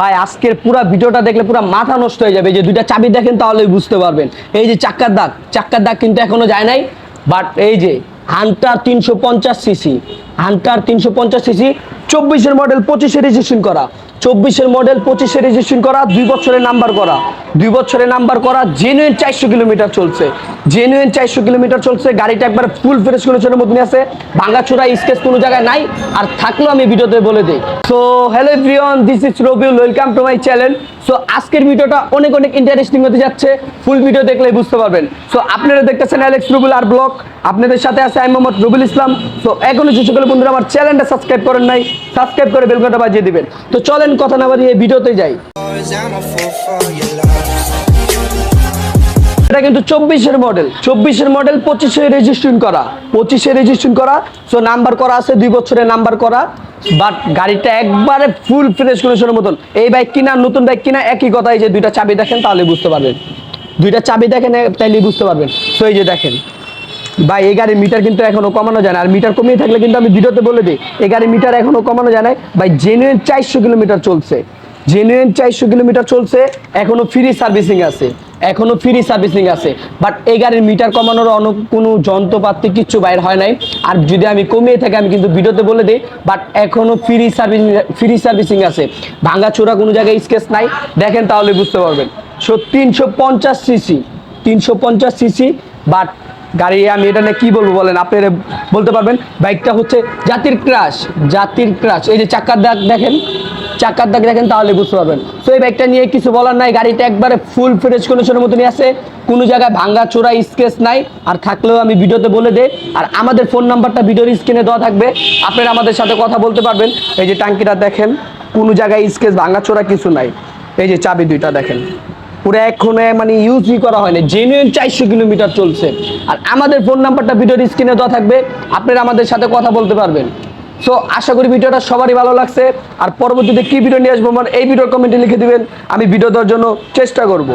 ভাই, আজকের পুরো ভিডিওটা দেখলে পুরো মাথা নষ্ট হয়ে যাবে। এই যে দুইটা চাবি দেখেন তাহলেই বুঝতে পারবেন। এই যে চাক্কার দাগ চাক্কার দাগ কিন্তু এখনও যায় নাই বাট এই যে হান্টার তিনশো পঞ্চাশ সিসি হান্টার তিনশো পঞ্চাশ সিসি, চব্বিশের মডেল পঁচিশে রেজিস্ট্রেশন করা। চব্বিশের মডেল পঁচিশে রেজিস্ট্রেশন করা, দুই বছরের নাম্বার করা। দুই বছরের নাম্বার করা জেনুইন চারশো কিলোমিটার চলছে। জেনুইন চারশো কিলোমিটার চলছে, গাড়িটা একবার ফুল ফ্রেশ কন্ডিশনের মতনই আছে ভাঙাচোরা স্কেচ কোনো জায়গায় নাই, আর থাকলেও আমি ভিডিওতে বলে দিই। So hello everyone this is Rabiul welcome to my channel so আজকের ভিডিওটা অনেক অনেক ইন্টারেস্টিং হতে যাচ্ছে ফুল ভিডিও দেখলেই বুঝতে পারবেন। সো আপনারা দেখতেছেন অ্যালেক্স রুবুল আর ব্লগ আপনাদের সাথে আছে আমি মোহাম্মদ রবিউল ইসলাম। সো এখনও যে সকল বন্ধুরা আমার চ্যানেলটা সাবস্ক্রাইব করেন নাই সাবস্ক্রাইব করে বেলকনটা বাজিয়ে দিবেন। তো চলেন কথা না বাড়িয়ে ভিডিওতে যাই. এটা কিন্তু চব্বিশের মডেল চব্বিশের মডেল পঁচিশে রেজিস্ট্রেশন করা। পঁচিশে রেজিস্ট্রেশন করা সো নাম্বার করা আছে, দুই বছরের নাম্বার করা বাট গাড়িটা একবারে ফুল ফ্রেশ কন্ডিশনের মতন। এই বাইক কিনা, নতুন বাইক কিনা, একই কথা এই যে দুইটা চাবি দেখেন, তাহলে বুঝতে পারবেন। দুইটা চাবি দেখেন তাইলে বুঝতে পারবেন। সো এই যে দেখেন ভাই, এই গাড়ির মিটার কিন্তু এখনও কমানো যায় না। আর মিটার কমিয়ে থাকলে কিন্তু আমি ভিডিওতে বলে দিই, এই মিটার এখনও কমানো যায় না ভাই জেনুইন চারশো কিলোমিটার চলছে। জেনুইন চারশো কিলোমিটার চলছে, এখনও ফ্রি সার্ভিসিং আছে, এখনও ফ্রি সার্ভিসিং আছে। বাট এই গাড়ির মিটার কমানোর অন্য কোনো যন্ত্রপাতি কিচ্ছু বাইর হয় নাই। আর যদি আমি কমিয়ে থাকি, আমি কিন্তু ভিডিওতে বলে দিই বাট এখনও ফ্রি সার্ভিস ফ্রি সার্ভিসিং আছে। ভাঙা চোরা কোনো জায়গায় স্কেচ নাই। দেখেন তাহলে বুঝতে পারবেন। সো তিনশো পঞ্চাশ সিসি তিনশো পঞ্চাশ সিসি বাট গাড়ি, আমি এটা নিয়ে কি বলব বলেন? আপনারা বলতে পারবেন, বাইকটা হচ্ছে জাতির ক্রাশ জাতির ক্রাশ। এই যে চাক্কার দাগ দেখেন, চাকার দাগ দেখেন, তাহলে বুঝতে পারবেন। তো এই বাইকটা নিয়ে কিছু বলার নাই, গাড়িটা একবারে ফুল ফ্রেশ কন্ডিশনের মতনই আছে। কোনো জায়গায় ভাঙ্গা চোরা স্কেচ নাই, আর থাকলেও আমি ভিডিওতে বলে দেই। আর আমাদের ফোন নাম্বারটা ভিডিওর স্ক্রিনে দেওয়া থাকবে। আপনারা আমাদের সাথে কথা বলতে পারবেন। এই যে টাঙ্কিটা দেখেন, কোনো জায়গায় স্কেচ ভাঙ্গা চোরা কিছু নাই। এই যে চাবি দুইটা দেখেন। পুরো এখনও মানে ইউজই করা হয়নি। জেনুইন চারশো কিলোমিটার চলছে। আর আমাদের ফোন নাম্বারটা ভিডিওর স্ক্রিনে দেওয়া থাকবে। আপনারা আমাদের সাথে কথা বলতে পারবেন। সো আশা করি ভিডিওটা সবারই ভালো লাগছে। আর পরবর্তীতে কি ভিডিও নিয়ে আসব, আমার এই ভিডিওর কমেন্টে লিখে দিবেন। আমি ভিডিও দেওয়ার জন্য চেষ্টা করব।